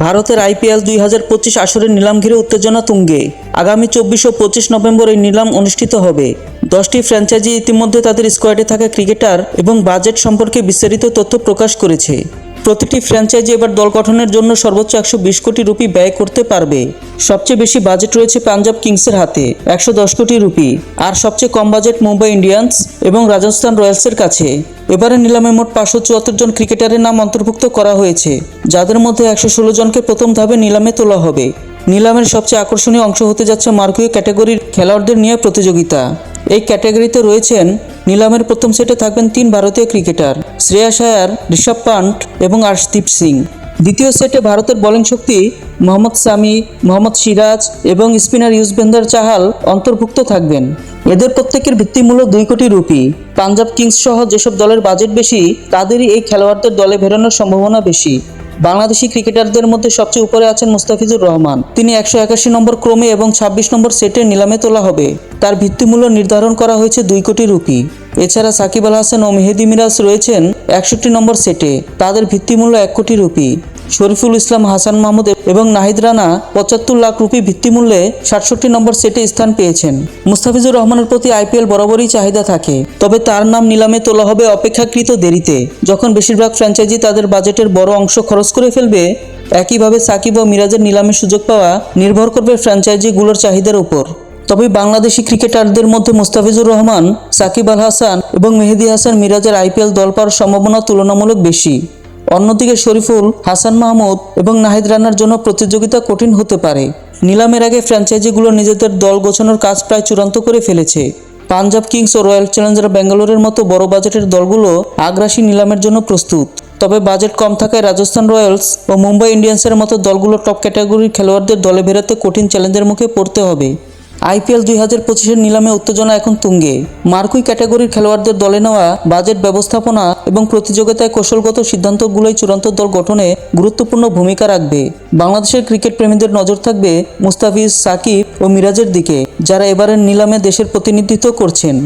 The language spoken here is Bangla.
ভারতের আইপিএল দুই হাজার পঁচিশ আসরের নিলাম ঘিরে উত্তেজনা তুঙ্গে। আগামী চব্বিশ ও পঁচিশ নভেম্বর এই নিলাম অনুষ্ঠিত হবে। দশটি ফ্র্যাঞ্চাইজি ইতিমধ্যে তাদের স্কোয়াডে থাকা ক্রিকেটার এবং বাজেট সম্পর্কে বিস্তারিত তথ্য প্রকাশ করেছে। প্রতিটি ফ্র্যাঞ্চাইজি এবার দল গঠনের জন্য সর্বোচ্চ একশো বিশ কোটি রুপি ব্যয় করতে পারবে। সবচেয়ে বেশি বাজেট রয়েছে পাঞ্জাব কিংসের হাতে, একশো দশ কোটি রুপি। আর সবচেয়ে কম বাজেট মুম্বাই ইন্ডিয়ান্স এবং রাজস্থান রয়্যালসের কাছে। এবারে নিলামে মোট পাঁচশো চুয়াত্তর জন ক্রিকেটারের নাম অন্তর্ভুক্ত করা হয়েছে। যাদের মধ্যে একশো ষোলো জনকে প্রথম ধাপে নিলামে তোলা হবে। নিলামের সবচেয়ে আকর্ষণীয় অংশ হতে যাচ্ছে মার্কুই ক্যাটাগরির খেলোয়াড়দের নিয়ে প্রতিযোগিতা। এই ক্যাটাগরিতে রয়েছেন নিলামের প্রথম সেটে থাকবেন তিন ভারতীয় ক্রিকেটার শ্রেয়াস আয়ার ঋষভ পান্ট এবং আর্শদীপ সিং। দ্বিতীয় সেটে ভারতের বোলিং শক্তি মোহাম্মদ সামি, মোহাম্মদ সিরাজ এবং স্পিনার ইউজবেন্দার চাহাল অন্তর্ভুক্ত থাকবেন। এদের প্রত্যেকের ভিত্তিমূল্য দুই কোটি রুপি। পাঞ্জাব কিংস সহ যেসব দলের বাজেট বেশি, তাদেরই এই খেলোয়াড়দের দলে বেরোনোর সম্ভাবনা বেশি। বাংলাদেশি ক্রিকেটারদের মধ্যে সবচেয়ে উপরে আছেন মুস্তাফিজুর রহমান। তিনি একশো একাশি নম্বর ক্রমে এবং ছাব্বিশ নম্বর সেটে নিলামে তোলা হবে। তার ভিত্তিমূল্য নির্ধারণ করা হয়েছে দুই কোটি রুপি। এছাড়া সাকিব আল হাসান ও মেহেদি মিরাজ রয়েছেন একষট্টি নম্বর সেটে। তাদের ভিত্তিমূল্য এক কোটি রুপি। শরীফুল ইসলাম, হাসান মাহমুদ এবং নাহিদ রানা পঁচাত্তর লাখ রুপি ভিত্তিমূল্যে সাতষট্টি নম্বর সেটে স্থান পেয়েছেন। মুস্তাফিজুর রহমানের প্রতি আইপিএল বরাবরই চাহিদা থাকে, তবে তার নাম নিলামে তোলা হবে অপেক্ষাকৃত দেরিতে। যখন বেশিরভাগ ফ্র্যাঞ্চাইজি তাদের বাজেটের বড় অংশ খরচ করে ফেলবে, একইভাবে সাকিব ও মিরাজের নিলামে সুযোগ পাওয়া নির্ভর করবে ফ্র্যাঞ্চাইজিগুলোর চাহিদার উপর। তবে বাংলাদেশি ক্রিকেটারদের মধ্যে মুস্তাফিজুর রহমান, সাকিব আল হাসান এবং মেহেদি হাসান মিরাজের আইপিএল দল পাওয়ার সম্ভাবনা তুলনামূলক বেশি। অন্যদিকে শরীফুল, হাসান মাহমুদ এবং নাহিদ রানার জন্য প্রতিযোগিতা কঠিন হতে পারে। নিলামের আগে ফ্র্যাঞ্চাইজিগুলো নিজেদের দল গোছানোর কাজ প্রায় চূড়ান্ত করে ফেলেছে। পাঞ্জাব কিংস ও রয়্যাল চ্যালেঞ্জার ব্যাঙ্গালোরের মতো বড় বাজেটের দলগুলো আগ্রাসী নিলামের জন্য প্রস্তুত। তবে বাজেট কম থাকায় রাজস্থান রয়্যালস ও মুম্বাই ইন্ডিয়ান্সের মতো দলগুলো টপ ক্যাটাগরির খেলোয়াড়দের দলে বেরোতে কঠিন চ্যালেঞ্জের মুখে পড়তে হবে। আইপিএল দুই হাজার পঁচিশের নিলামে উত্তেজনা এখন তুঙ্গে। মার্কুই ক্যাটাগরির খেলোয়াড়দের দলে নেওয়া বাজেট ব্যবস্থাপনা এবং প্রতিযোগিতায় কৌশলগত সিদ্ধান্তগুলোই চূড়ান্ত দল গঠনে গুরুত্বপূর্ণ ভূমিকা রাখবে। বাংলাদেশের ক্রিকেট প্রেমীদের নজর থাকবে মুস্তাফিজ, সাকিব ও মিরাজের দিকে, যারা এবারের নিলামে দেশের প্রতিনিধিত্ব করছেন।